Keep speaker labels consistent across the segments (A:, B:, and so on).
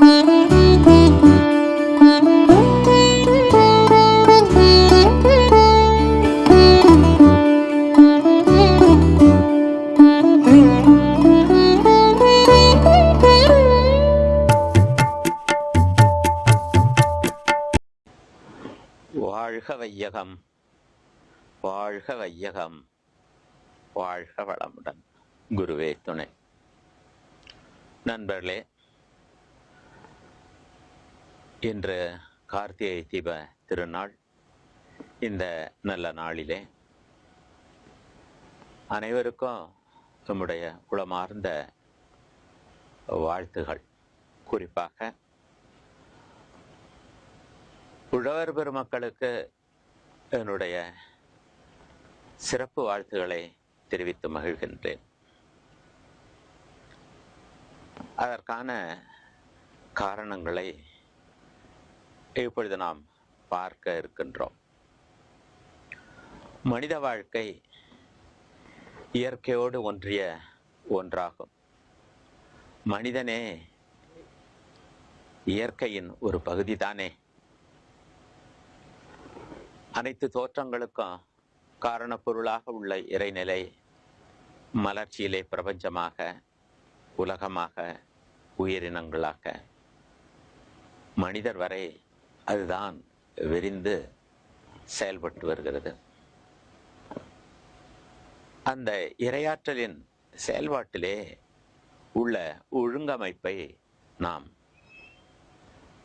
A: வாழ்க வையகம் வாழ்க வையகம் வாழ்க வளமுடன். குருவே துணை. நண்பர்களே இன்று கார்த்திகை தீப திருநாள் இந்த நல்ல நாளிலே அனைவருக்கும் நம்முடைய குளமார்ந்த வாழ்த்துகள். குறிப்பாக உழவர் பெருமக்களுக்கு என்னுடைய சிறப்பு வாழ்த்துக்களை தெரிவித்து மகிழ்கின்றேன். அதற்கான காரணங்களை இப்பொழுது நாம் பார்க்க இருக்கின்றோம். மனித வாழ்க்கை இயற்கையோடு ஒன்றிய ஒன்றாகும். மனிதனே இயற்கையின் ஒரு பகுதி தானே அனைத்து தோற்றங்களுக்கும் காரணப்பொருளாக உள்ள இறைநிலை மலர்ச்சியிலே பிரபஞ்சமாக உலகமாக உயிரினங்களாக. மனிதர் வரை அதுதான் விரிந்து செயல்பட்டு வருகிறது. அந்த இரையாற்றலின் செயல்பாட்டிலே உள்ள ஒழுங்கமைப்பை நாம்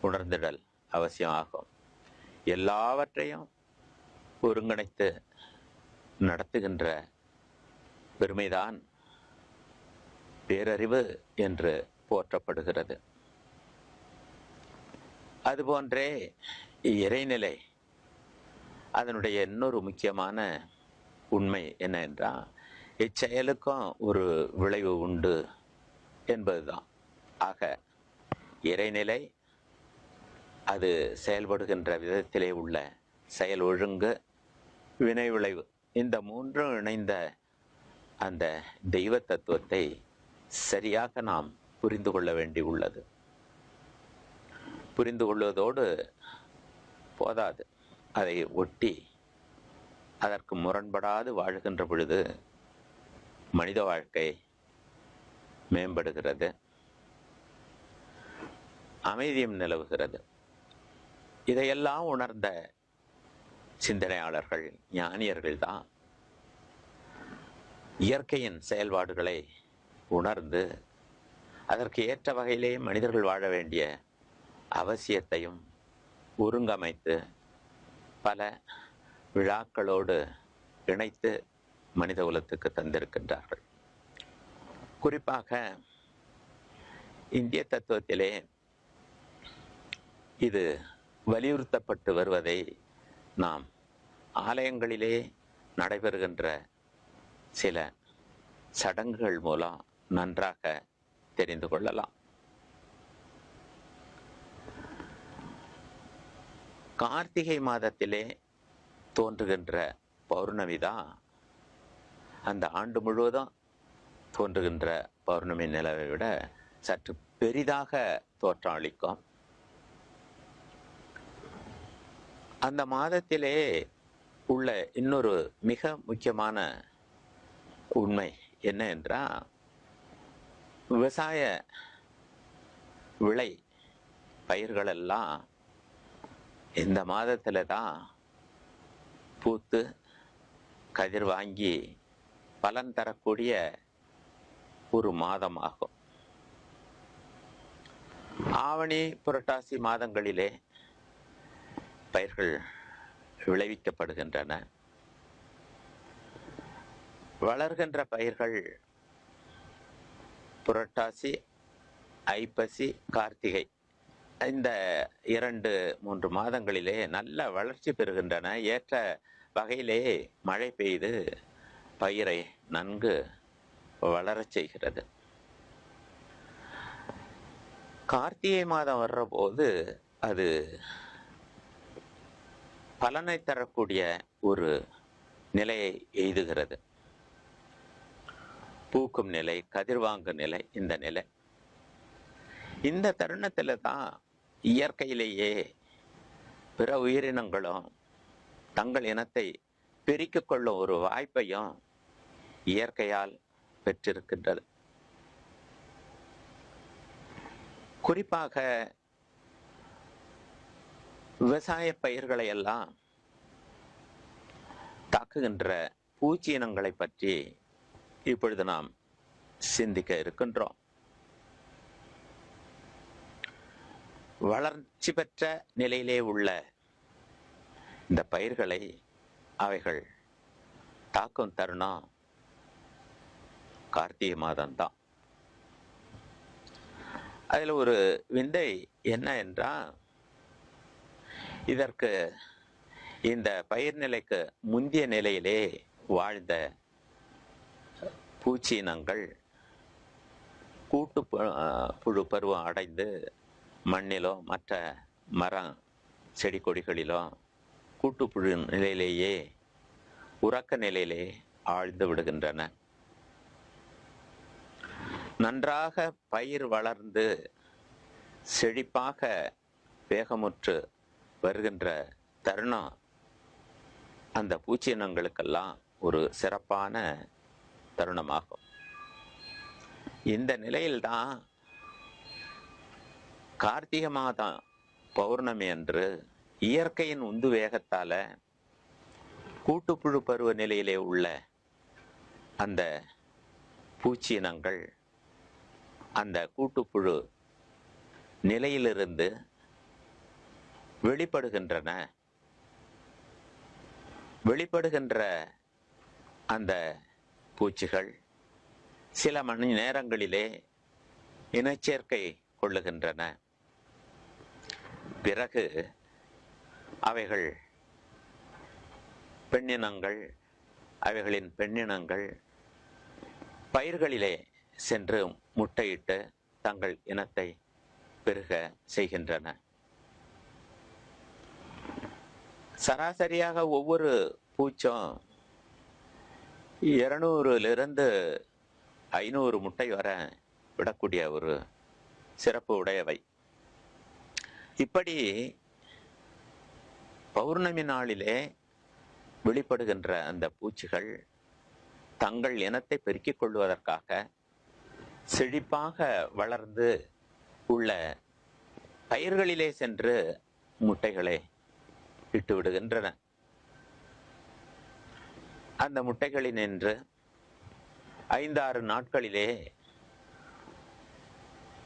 A: உணர்ந்திடல் அவசியமாகும் எல்லாவற்றையும் ஒருங்கிணைத்து நடத்துகின்ற பெருமைதான் பேரறிவு என்று போற்றப்படுகிறது. அதுபோன்றே இறைநிலை. அதனுடைய இன்னொரு முக்கியமான உண்மை என்ன என்றால் இச்செயலுக்கும் ஒரு விளைவு உண்டு என்பதுதான். ஆக இறைநிலை அது செயல்படுகின்ற விதத்திலே உள்ள செயல் ஒழுங்கு வினை விளைவு இந்த மூன்றும் இணைந்த அந்த தெய்வ தத்துவத்தை சரியாக நாம் புரிந்து கொள்ள வேண்டி உள்ளது. புரிந்து கொள்வதோடு போதாது. அதை ஒட்டி அதற்கு முரண்படாது வாழ்கின்ற பொழுது மனித வாழ்க்கை மேம்படுகிறது. அமைதியும் நிலவுகிறது. இதையெல்லாம் உணர்ந்த சிந்தனையாளர்கள் ஞானியர்கள் தான் இயற்கையின் செயல்பாடுகளை உணர்ந்து அதற்கு ஏற்ற வகையிலே மனிதர்கள் வாழ வேண்டிய அவசியத்தையும் ஒருங்கமைத்து பல விழாக்களோடு இணைத்து மனித குலத்துக்கு தந்திருக்கின்றார்கள். குறிப்பாக இந்திய தத்துவத்திலே இது வலியுறுத்தப்பட்டு வருவதை நாம் ஆலயங்களிலே நடைபெறுகின்ற சில சடங்குகள் மூலம் நன்றாக தெரிந்து கொள்ளலாம். கார்த்திகை மாதத்திலே தோன்றுகின்ற பௌர்ணமி தான் அந்த ஆண்டு முழுவதும் தோன்றுகின்ற பௌர்ணமி நிலவை விட சற்று பெரிதாக தோற்றம் அளிக்கும் அந்த மாதத்திலே உள்ள இன்னொரு மிக முக்கியமான உண்மை என்ன என்றால் விவசாய விளை பயிர்களெல்லாம் இந்த மாதத்தில் தான் பூத்து கதிர் வாங்கி பலன் தரக்கூடிய ஒரு மாதமாகும். ஆவணி புரட்டாசி மாதங்களிலே பயிர்கள் விளைவிக்கப்படுகின்றன. வளர்கின்ற பயிர்கள் புரட்டாசி ஐப்பசி கார்த்திகை. இந்த இரண்டு மூன்று மாதங்களிலே நல்ல வளர்ச்சி பெறுகின்றன. ஏற்ற வகையிலே மழை பெய்து பயிரை நன்கு வளரச் செய்கிறது. கார்த்திகை மாதம் வர்ற போது அது பலனை தரக்கூடிய ஒரு நிலையை எய்துகிறது. பூக்கும் நிலை கதிர்வாங்கும் நிலை இந்த நிலை. இந்த தருணத்தில் தான் இயற்கையிலேயே பிற உயிரினங்களும் தங்கள் இனத்தை பெருக்கிக் கொள்ளும் ஒரு வாய்ப்பையும் இயற்கையால் பெற்றிருக்கின்றது. குறிப்பாக விவசாய பயிர்களை எல்லாம் தாக்குகின்ற பூச்சி இனங்களை பற்றி இப்பொழுது நாம் சிந்திக்க இருக்கின்றோம். வளர்ச்சி பெற்ற நிலையிலே உள்ள இந்த பயிர்களை அவைகள் தாக்கும் தருணம் கார்த்திகை மாதம்தான். அதில் ஒரு விந்தை என்ன என்றால் இதற்கு இந்த பயிர் நிலைக்கு முந்திய நிலையிலே வாழ்ந்த பூச்சினங்கள் கூட்டு பு- புழு பருவம் அடைந்து மண்ணிலோ மற்ற மரம் செடி கொடிகளிலோ கூட்டுப்புழு நிலையிலேயே உறக்க நிலையிலே ஆழ்ந்து விடுகின்றன. நன்றாக பயிர் வளர்ந்து செழிப்பாக வேகமுற்று வருகின்ற தருணம். அந்த பூச்சியினங்களுக்கெல்லாம் ஒரு சிறப்பான தருணமாகும். இந்த நிலையில்தான் கார்த்திகை மாதம் பௌர்ணமி அன்று இயற்கையின் உந்து வேகத்தால கூட்டுப்புழு பருவ நிலையிலே உள்ள அந்த பூச்சினங்கள் அந்த கூட்டுப்புழு நிலையிலிருந்து வெளிப்படுகின்றன. வெளிப்படுகின்ற அந்த பூச்சிகள் சில மணி நேரங்களிலே இனச்சேர்க்கை கொள்ளுகின்றன. பிறகு அவைகள் பெண்ணினங்கள் அவைகளின் பெண்ணினங்கள் பயிர்களிலே சென்று முட்டையிட்டு தங்கள் இனத்தை பெருக செய்கின்றன. சராசரியாக ஒவ்வொரு பூச்சும் இருநூறுலிருந்து ஐநூறு முட்டை வர விடக்கூடிய ஒரு சிறப்பு உடையவை. இப்படி பௌர்ணமி நாளிலே வெளிப்படுகின்ற அந்த பூச்சிகள் தங்கள் இனத்தை பெருக்கிக் கொள்வதற்காக செழிப்பாக வளர்ந்து உள்ள பயிர்களிலே சென்று முட்டைகளை இட்டு விடுகின்றன. அந்த முட்டைகளினின்று ஐந்தாறு நாட்களிலே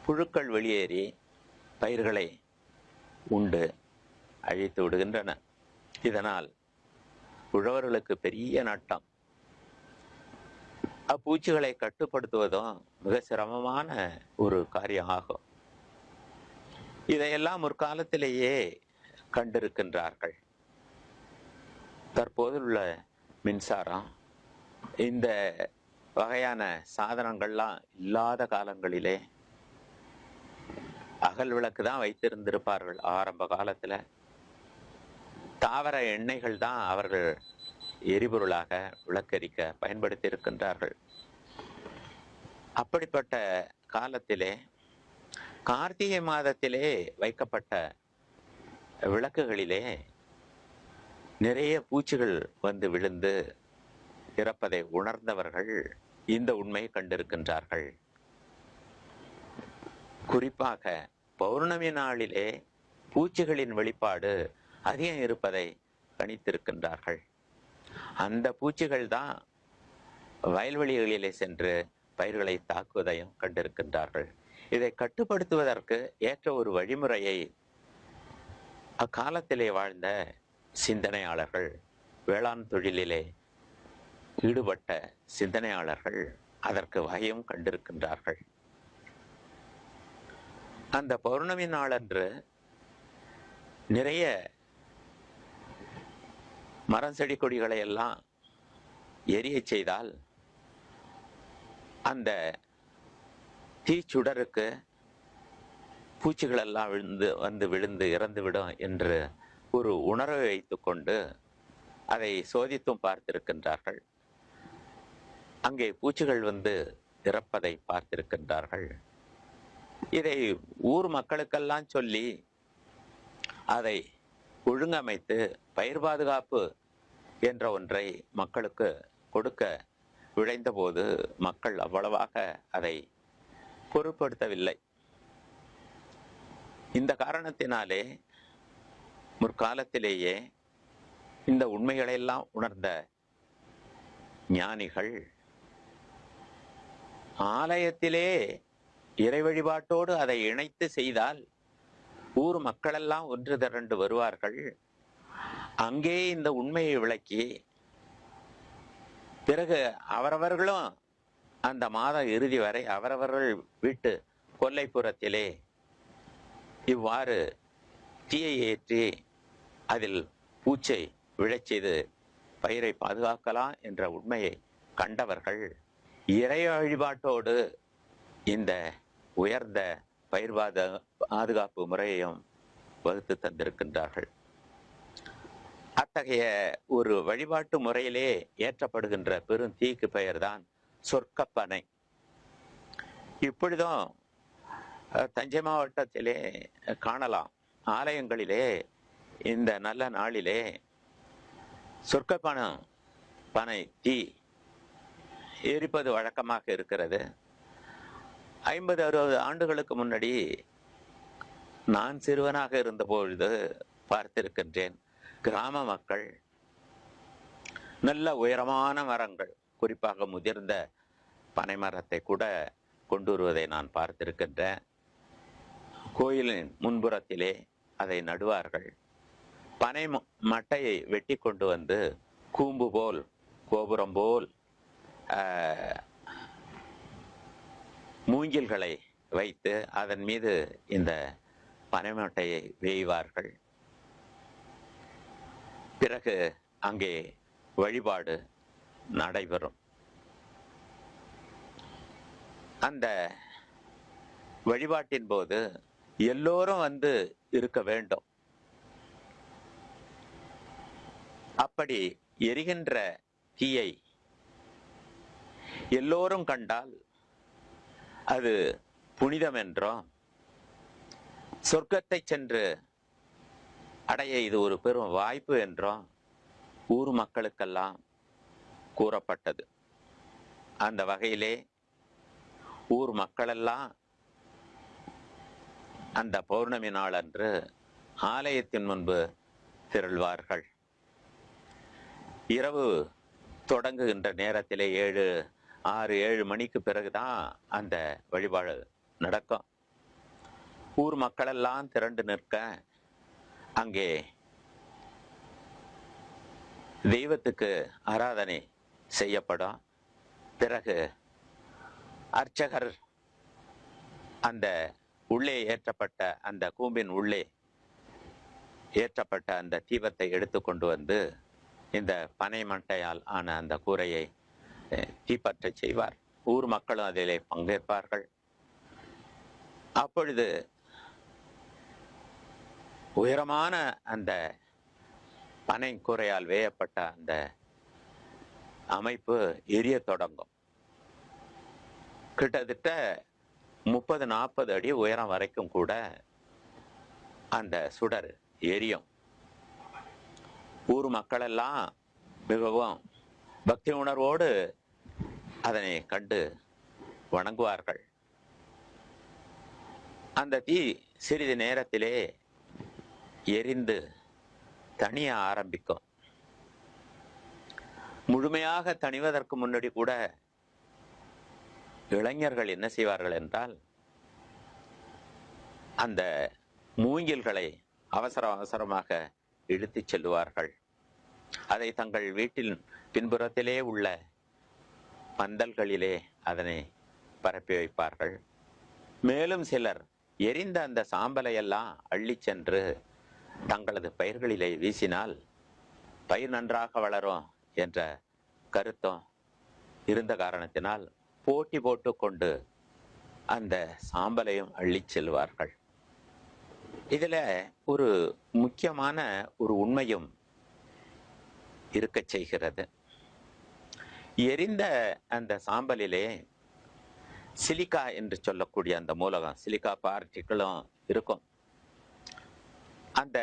A: புழுக்கள் வெளியேறி பயிர்களை உண்டு அழித்து விடுகின்றன. இதனால் உழவர்களுக்கு பெரிய நட்டம். அப்பூச்சிகளை கட்டுப்படுத்துவதும் மிக சிரமமான ஒரு காரியம் ஆகும் இதையெல்லாம் முற்காலத்திலேயே கண்டிருக்கின்றார்கள். தற்போதுள்ள மின்சாரம் இந்த வகையான சாதனங்கள்லாம் இல்லாத காலங்களிலே அகல் விளக்கு தான் வைத்திருந்திருப்பார்கள் ஆரம்ப காலத்தில். தாவர எண்ணெய்கள் தான் அவர்கள் எரிபொருளாக விளக்கரிக்க பயன்படுத்தி இருக்கின்றார்கள் அப்படிப்பட்ட காலத்திலே கார்த்திகை மாதத்திலே வைக்கப்பட்ட விளக்குகளிலே நிறைய பூச்சிகள் வந்து விழுந்து இறப்பதை உணர்ந்தவர்கள் இந்த உண்மையை கண்டிருக்கின்றார்கள். குறிப்பாக பௌர்ணமி நாளிலே பூச்சிகளின் வெளிப்பாடு அதிகம் இருப்பதை கணித்திருக்கின்றார்கள். அந்த பூச்சிகள் தான் வயல்வெளிகளிலே சென்று பயிர்களை தாக்குவதையும் கண்டிருக்கின்றார்கள். இதை கட்டுப்படுத்துவதற்கு ஏற்ற ஒரு வழிமுறையை அக்காலத்திலே வாழ்ந்த சிந்தனையாளர்கள் வேளாண் தொழிலிலே ஈடுபட்ட சிந்தனையாளர்கள் அதற்கு வகையும் கண்டிருக்கின்றார்கள். அந்த பௌர்ணமி நாளன்று நிறைய மரம் செடி கொடிகளை எல்லாம் எரியச் செய்தால் அந்த தீச்சுடருக்கு பூச்சிகள் எல்லாம் விழுந்து வந்து விழுந்து இறந்துவிடும் என்று ஒரு உணர்வை வைத்துக்கொண்டு அதை சோதித்தும் பார்த்திருக்கின்றார்கள். அங்கே பூச்சிகள் வந்து இறப்பதை பார்த்திருக்கின்றார்கள். இதை ஊர் மக்களுக்கெல்லாம் சொல்லி அதை ஒழுங்கமைத்து பயிர் பாதுகாப்பு என்ற ஒன்றை மக்களுக்கு கொடுக்க விழைந்தபோது மக்கள் அவ்வளவாக அதை பொருட்படுத்தவில்லை. இந்த காரணத்தினாலே முற்காலத்திலேயே இந்த உண்மைகளையெல்லாம் உணர்ந்த ஞானிகள் ஆலயத்திலே இறை வழிபாட்டோடு அதை இணைத்து செய்தால் ஊர் மக்களெல்லாம் ஒன்று திரண்டு வருவார்கள். அங்கே இந்த உண்மையை விளக்கி பிறகு அவரவர்களும் அந்த மாத இறுதி வரை அவரவர்கள் வீட்டு கொல்லைப்புறத்திலே இவ்வாறு தீயை ஏற்றி அதில் பூச்சை விழச் செய்து பயிரை பாதுகாக்கலாம் என்ற உண்மையை கண்டவர்கள். இறை வழிபாட்டோடு இந்த உயர்ந்த பயிர்வாத பாதுகாப்பு முறையையும் வகுத்து தந்திருக்கின்றார்கள். அத்தகைய ஒரு வழிபாட்டு முறையிலே ஏற்றப்படுகின்ற பெரும் தீக்கு பெயர்தான் சொர்க்கப்பனை. இப்பொழுதும் தஞ்சை மாவட்டத்திலே காணலாம். ஆலயங்களிலே இந்த நல்ல நாளிலே சொர்க்கப்பணம் பனை தீ எரிப்பது வழக்கமாக இருக்கிறது. ஐம்பது அறுபது ஆண்டுகளுக்கு முன்னாடி நான் சிறுவனாக இருந்த பொழுது பார்த்திருக்கின்றேன் கிராம மக்கள் நல்ல உயரமான மரங்கள் குறிப்பாக முதிர்ந்த பனை மரத்தை கூட கொண்டு வருவதை நான் பார்த்திருக்கின்றேன். கோயிலின் முன்புறத்திலே அதை நடுவார்கள். பனை ம- மட்டையை வெட்டி கொண்டு வந்து கூம்பு போல் கோபுரம் போல் மூங்கில்களை வைத்து அதன் மீது இந்த பனைமட்டையை வேய்வார்கள். பிறகு அங்கே வழிபாடு நடைபெறும். அந்த வழிபாட்டின் போது எல்லோரும் வந்து இருக்க வேண்டும். அப்படி எரிகின்ற தீயை எல்லோரும் கண்டால் அது புனிதம் என்றோ சொர்க்கத்தை சென்று அடைய இது ஒரு பெரும் வாய்ப்பு என்றோ ஊர் மக்களுக்கெல்லாம் கூறப்பட்டது. அந்த வகையிலே ஊர் மக்களெல்லாம் அந்த பௌர்ணமி நாளன்று ஆலயத்தின் முன்பு திரள்வார்கள். இரவு தொடங்குகின்ற நேரத்திலே ஏழு ஆறு ஏழு மணிக்கு பிறகுதான் அந்த வழிபாடு நடக்கும். ஊர் மக்களெல்லாம் திரண்டு நிற்க அங்கே தெய்வத்துக்கு ஆராதனை செய்யப்படும். பிறகு அர்ச்சகர் அந்த உள்ளே ஏற்றப்பட்ட அந்த கூம்பின் உள்ளே ஏற்றப்பட்ட அந்த தீபத்தை எடுத்து கொண்டு வந்து இந்த பனை மட்டையால் ஆன அந்த கூரையை தீப்பற்ற செய்வார். ஊர் மக்களும் அதிலே பங்கேற்பார்கள். அப்பொழுது உயரமான அந்த பனை கூரையால் வேயப்பட்ட அந்த அமைப்பு எரிய தொடங்கும். கிட்டத்தட்ட முப்பது நாற்பது அடி உயரம் வரைக்கும் கூட அந்த சுடர் எரியும். ஊர் மக்களெல்லாம் மிகவும் பக்தி உணர்வோடு அதனை கண்டு வணங்குவார்கள். அந்த தீ சிறிது நேரத்திலே எரிந்து தணிய ஆரம்பிக்கும். முழுமையாக தணிவதற்கு முன்னாடி கூட இளைஞர்கள் என்ன செய்வார்கள் என்றால் அந்த மூங்கில்களை அவசர அவசரமாக இழுத்துச் செல்லுவார்கள். அதை தங்கள் வீட்டின் பின்புறத்திலே உள்ள பந்தல்களிலே அதனை பரப்பி வைப்பார்கள். மேலும் சிலர் எரிந்த அந்த சாம்பலையெல்லாம் அள்ளி அள்ளிச் சென்று தங்களது பயிர்களிலே வீசினால் பயிர் நன்றாக வளரும் என்ற கருத்தும் இருந்த காரணத்தினால் போட்டி போட்டுக்கொண்டு அந்த சாம்பலையும் அள்ளி செல்வார்கள். இதில் ஒரு முக்கியமான ஒரு உண்மையும் இருக்கச் செய்கிறது. எரிந்த அந்த சாம்பலிலே சிலிக்கா என்று சொல்லக்கூடிய அந்த மூலகம் சிலிக்கா பார்ட்டிகளும் இருக்கும். அந்த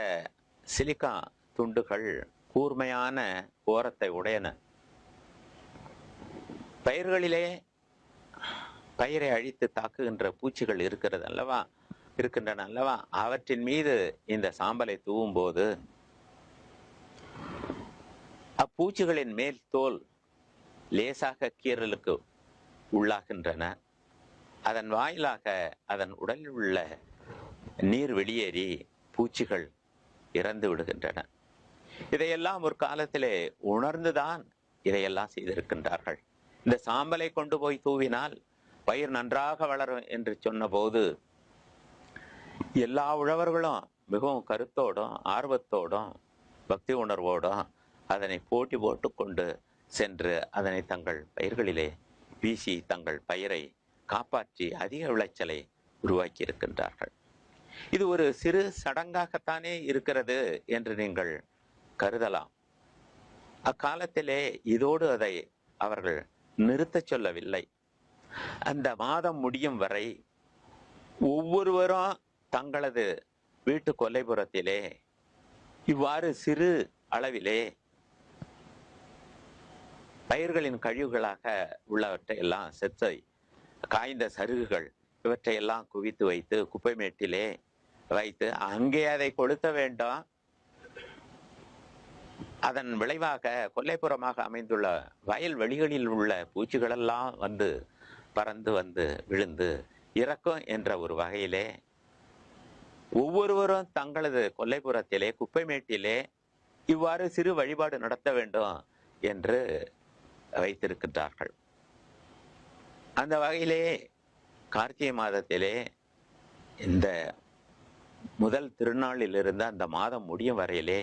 A: சிலிக்கா துண்டுகள் கூர்மையான ஓரத்தை உடையன. பயிர்களிலே பயிரை அழித்து தாக்குகின்ற பூச்சிகள் இருக்கிறது அல்லவா இருக்கின்றன அல்லவா? அவற்றின் மீது இந்த சாம்பலை தூவும் போது அப்பூச்சிகளின் மேல் தோல் லேசாக கீறலுக்கு உள்ளாகின்றன. அதன் வாயிலாக அதன் உடலில் உள்ள நீர் வெளியேறி பூச்சிகள் இறந்து விடுகின்றன. இதையெல்லாம் ஒரு காலத்திலே உணர்ந்துதான் இதையெல்லாம் செய்திருக்கின்றார்கள். இந்த சாம்பலை கொண்டு போய் தூவினால் பயிர் நன்றாக வளரும் என்று சொன்னபோது எல்லா உழவர்களும் மிகவும் கருத்தோடும் ஆர்வத்தோடும் பக்தி உணர்வோடும் அதனை போட்டி போட்டு கொண்டு சென்று அதனை தங்கள் பயிர்களிலே வீசி தங்கள் பயிரை காப்பாற்றி அதிக விளைச்சலை உருவாக்கி இருக்கின்றார்கள் இது ஒரு சிறு சடங்காகத்தானே இருக்கிறது என்று நீங்கள் கருதலாம். அக்காலத்திலே இதோடு அதை அவர்கள் நிறுத்தச் சொல்லவில்லை. அந்த மாதம் முடியும் வரை ஒவ்வொருவரும் தங்களது வீட்டு கொல்லைப்புறத்திலே இவ்வாறு சிறு அளவிலே பயிர்களின் கழிவுகளாக உள்ளவற்றை எல்லாம் செத்தை காய்ந்த சருகுகள் இவற்றை எல்லாம் குவித்து வைத்து குப்பை மேட்டிலே வைத்து அங்கே அதை கொளுத்த வேண்டும். அதன் விளைவாக கொல்லைப்புறமாக அமைந்துள்ள வயல் வெளிகளில் உள்ள பூச்சிகளெல்லாம் வந்து பறந்து வந்து விழுந்து இறக்கும் என்ற ஒரு வகையிலே ஒவ்வொருவரும் தங்களது கொல்லைப்புறத்திலே குப்பை மேட்டிலே இவ்வாறு சிறு வழிபாடு நடத்த வேண்டும் என்று வைத்திருக்கின்றார்கள். அந்த வகையிலே கார்த்திகை மாதத்திலே இந்த முதல் திருநாளிலிருந்து அந்த மாதம் முடியும் வரையிலே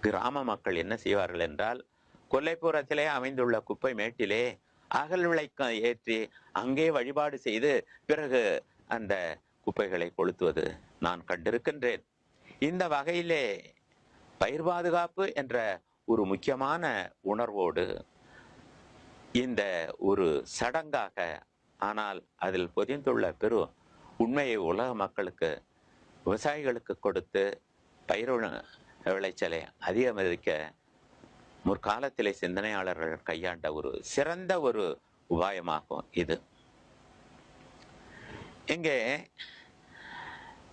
A: கிராம மக்கள் என்ன செய்வார்கள் என்றால் கொல்லைப்புறத்திலே அமைந்துள்ள குப்பை மேட்டிலே அகல் விளக்கம் ஏற்றி அங்கே வழிபாடு செய்து பிறகு அந்த குப்பைகளை கொளுத்துவது நான் கண்டிருக்கின்றேன். இந்த வகையிலே பயிர் பாதுகாப்பு என்ற ஒரு முக்கியமான உணர்வோடு இந்த ஒரு சடங்காக ஆனால் அதில் பொதிந்துள்ள பெரும் உண்மையை உலக மக்களுக்கு விவசாயிகளுக்கு கொடுத்து பயிர் விளைச்சலை அதிகமதிக்க முற்காலத்திலே சிந்தனையாளர்கள் கையாண்ட ஒரு சிறந்த ஒரு உபாயமாகும் இது. இங்கே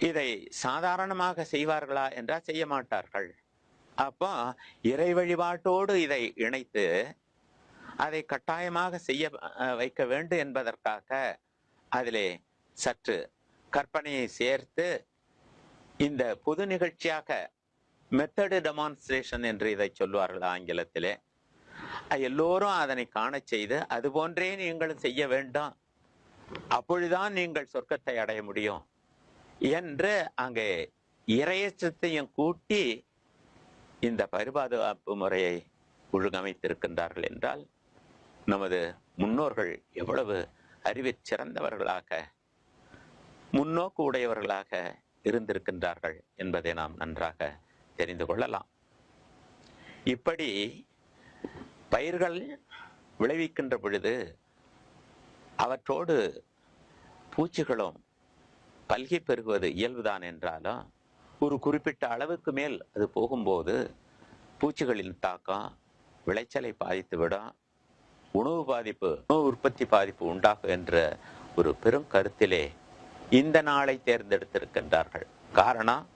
A: இதை சாதாரணமாக செய்வார்களா என்றால் செய்ய மாட்டார்கள். அப்போ இறை வழிபாட்டோடு இதை இணைத்து அதை கட்டாயமாக செய்ய வைக்க வேண்டும் என்பதற்காக அதிலே சற்று கற்பனையை சேர்த்து இந்த பொது நிகழ்ச்சியாக மெத்தடு டெமான்ஸ்ட்ரேஷன் என்று இதை சொல்வார்கள் ஆங்கிலத்திலே. எல்லோரும் அதனை காணச் செய்து அது போன்றே நீங்களும் செய்ய வேண்டும். அப்பொழுதுதான் நீங்கள் சொர்க்கத்தை அடைய முடியும். என்று அங்கே இரையச்சத்தையும் கூட்டி இந்த பரிபாதுகாப்பு முறையை ஒழுங்கமைத்திருக்கின்றார்கள் என்றால் நமது முன்னோர்கள் எவ்வளவு அறிவிற் சிறந்தவர்களாக முன்னோக்கு உடையவர்களாக இருந்திருக்கின்றார்கள் என்பதை நாம் நன்றாக தெரிந்து கொள்ளலாம். இப்படி பயிர்கள் விளைவிக்கின்ற பொழுது அவற்றோடு பூச்சிகளும் பல்கி பெருகுவது இயல்புதான் என்றாலும் ஒரு குறிப்பிட்ட அளவுக்கு மேல் அது போகும்போது பூச்சிகளின் தாக்கம் விளைச்சலை பாதித்துவிடும். உணவு பாதிப்பு உணவு உற்பத்தி பாதிப்பு உண்டாகும் என்ற ஒரு பெரும் கருத்திலே இந்த நாளை தேர்ந்தெடுத்திருக்கின்றார்கள். காரணம்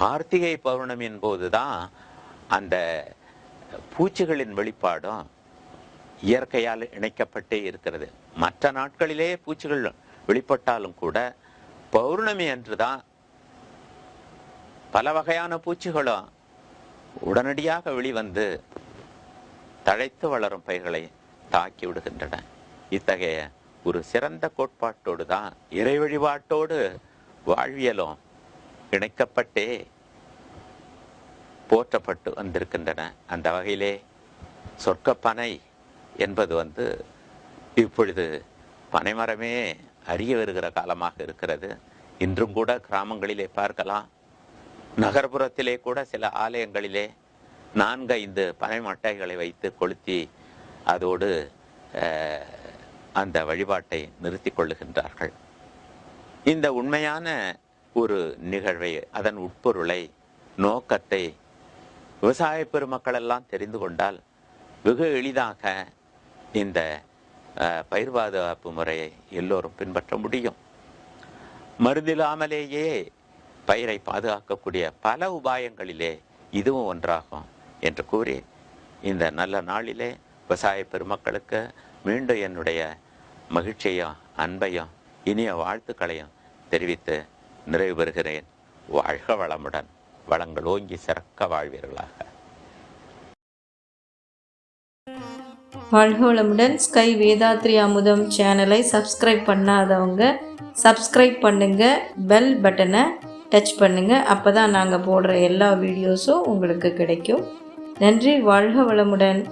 A: கார்த்திகை பௌர்ணமியின் போதுதான் அந்த பூச்சிகளின் வெளிப்பாடும் இயற்கையால் இணைக்கப்பட்டே இருக்கிறது. மற்ற நாட்களிலே பூச்சிகள் வெளிப்பட்டாலும் கூட பௌர்ணமி அன்றுதான் பல வகையான பூச்சிகளும் உடனடியாக வெளிவந்து தழைத்து வளரும் பயிர்களை தாக்கி விடுகின்றன. இத்தகைய ஒரு சிறந்த கோட்பாட்டோடு தான் இறை வழிபாட்டோடு வாழ்வியலும் இணைக்கப்பட்டே போற்றப்பட்டு வந்திருக்கின்றன. அந்த வகையிலே சொர்க்கப்பனை என்பது வந்து இப்பொழுது பனைமரமே அறிய வருகிற காலமாக இருக்கிறது. இன்றும் கூட கிராமங்களிலே பார்க்கலாம். நகர்ப்புறத்திலே கூட சில ஆலயங்களிலே நான்கு ஐந்து பனை மட்டைகளை வைத்து கொளுத்தி அதோடு அந்த வழிபாட்டை நிறுத்திக் கொள்ளுகின்றார்கள். இந்த உண்மையான ஒரு நிகழ்வை அதன் உட்பொருளை நோக்கத்தை விவசாய பெருமக்கள் எல்லாம் தெரிந்து கொண்டால் வெகு எளிதாக இந்த பயிர் பாதுகாப்பு முறையை எல்லோரும் பின்பற்ற முடியும். மருந்தில்லாமலேயே பயிரை பாதுகாக்கக்கூடிய பல உபாயங்களிலே இதுவும் ஒன்றாகும். என்று கூறி இந்த நல்ல நாளிலே விவசாய பெருமக்களுக்கு மீண்டும் என்னுடைய மகிழ்ச்சியும் அன்பையும் இனிய வாழ்த்துக்களையும் தெரிவித்து நிறைவு பெறுகிறேன். வாழ்க வளமுடன். வளங்கள் ஓங்கி சிறக்க வாழ்வீர்களாக.
B: வாழ்க வளமுடன். ஸ்கை வேதாத்ரி அமுதம் சேனலை சப்ஸ்கிரைப் பண்ணாதவங்க சப்ஸ்கிரைப் பண்ணுங்க பெல் பட்டனை டச் பண்ணுங்க. அப்போ தான் நாங்கள் போடுற எல்லா வீடியோஸும் உங்களுக்கு கிடைக்கும். நன்றி வாழ்க வளமுடன்.